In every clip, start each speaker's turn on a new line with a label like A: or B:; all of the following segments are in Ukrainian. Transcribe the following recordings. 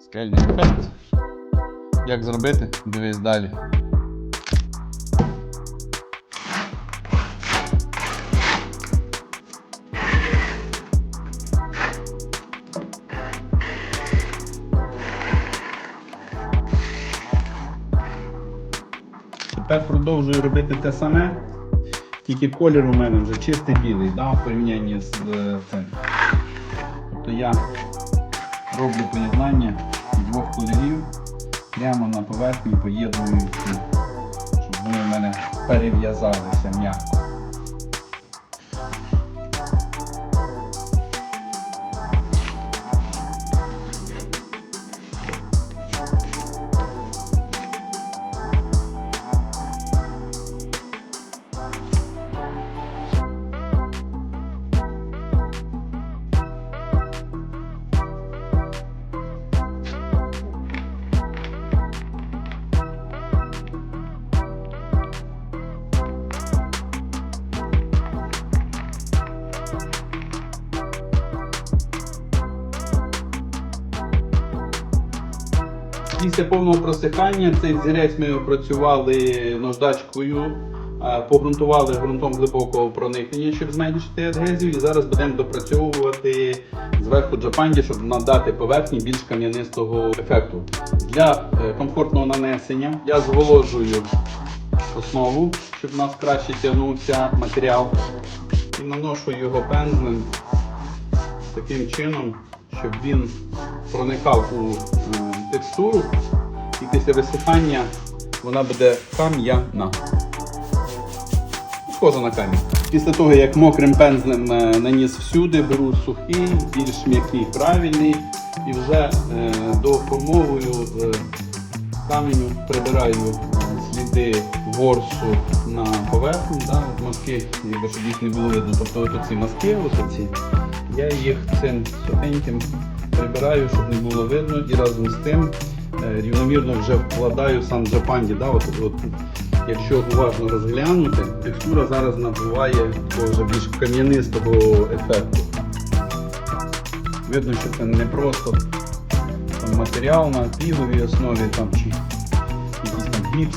A: Скельний ефект. Як зробити? Дивись далі.
B: Тепер продовжую робити те саме, тільки колір у мене вже чистий білий, да, в порівнянні з е, цим. Тобто я роблю поєднання двох кольорів прямо на поверхні поєднуючи, щоб вони в мене перев'язалися м'яко. Після повного просихання цей взірець ми опрацювали наждачкою, погрунтували ґрунтом глибокого проникнення, щоб зменшити адгезію. І зараз будемо допрацьовувати зверху джапанді, щоб надати поверхні більш кам'янистого ефекту. Для е, комфортного нанесення я зволожую основу, щоб у нас краще тягнувся матеріал. І наношу його пензлем таким чином, щоб він проникав у е, текстуру, і після висихання вона буде кам'яна. Схожа на камінь. Після того, як мокрим пензлем е, наніс всюди, беру сухий, більш м'який, правильний і вже е, доформовую е, каменю, прибираю сліди ворсу на поверхні, да, маски, якби, щоб не було видно. Тобто ці маски, ось ці, я їх цим сухеньким прибираю, щоб не було видно, і разом з тим е, рівномірно вже вкладаю сам джапанді. Да, от, от, якщо уважно розглянути, текстура зараз набуває вже більш кам'янистого ефекту. Видно, що це не просто там, матеріал на піловій основі там, чи якийсь там гіпс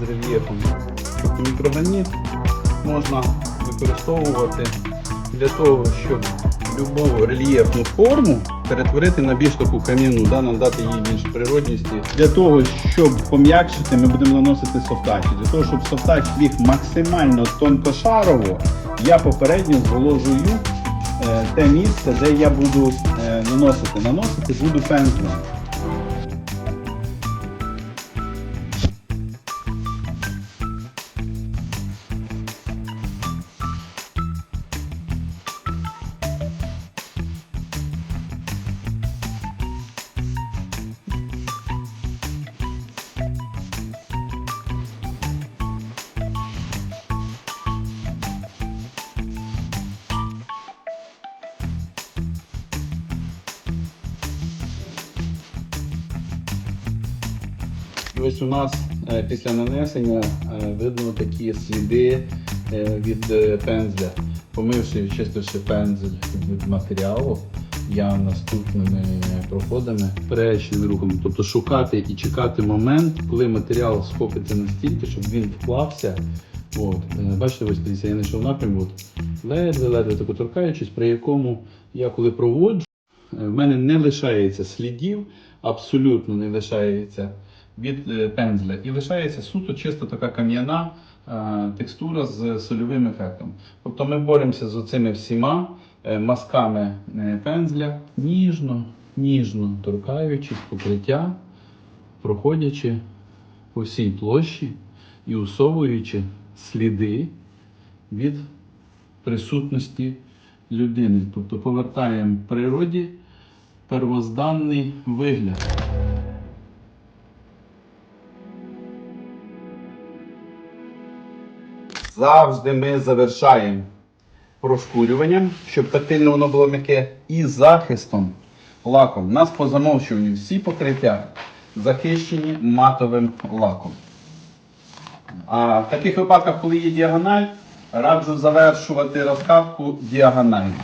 B: з рельєфом. Тобто можна використовувати для того, щоб любу рельєфну форму перетворити на більш таку кам'яну, да, надати їй більш природності. Для того, щоб пом'якшити, ми будемо наносити софтач. Для того, щоб софтач ліг максимально тонкошарово, я попередньо зволожую е, те місце, де я буду е, наносити. Наносити буду пензлем. Ось у нас е, після нанесення е, видно такі сліди е, від пензля. Помивши і чистивши пензель від матеріалу, я наступними проходами перечним рухом, тобто шукати і чекати момент, коли матеріал схопиться настільки, щоб він вклався. От, бачите, ось дивіться, я знайшов напрям, ледве-ледве тако торкаючись, при якому я коли проводжу, в мене не лишається слідів, абсолютно не лишається від е, пензля. І лишається суто чисто така кам'яна е, текстура з сольовим ефектом. Тобто ми боремося з оцими всіма е, мазками е, пензля, ніжно, ніжно торкаючись покриття, проходячи по всій площі і усовуючи сліди від присутності людини. Тобто повертаємо природі первозданний вигляд. Завжди ми завершаємо прошкурюванням, щоб тактильно воно було м'яке, і захистом лаком. У нас по замовчуванню всі покриття захищені матовим лаком. А в таких випадках, коли є діагональ, раджу завершувати розкавку діагонально.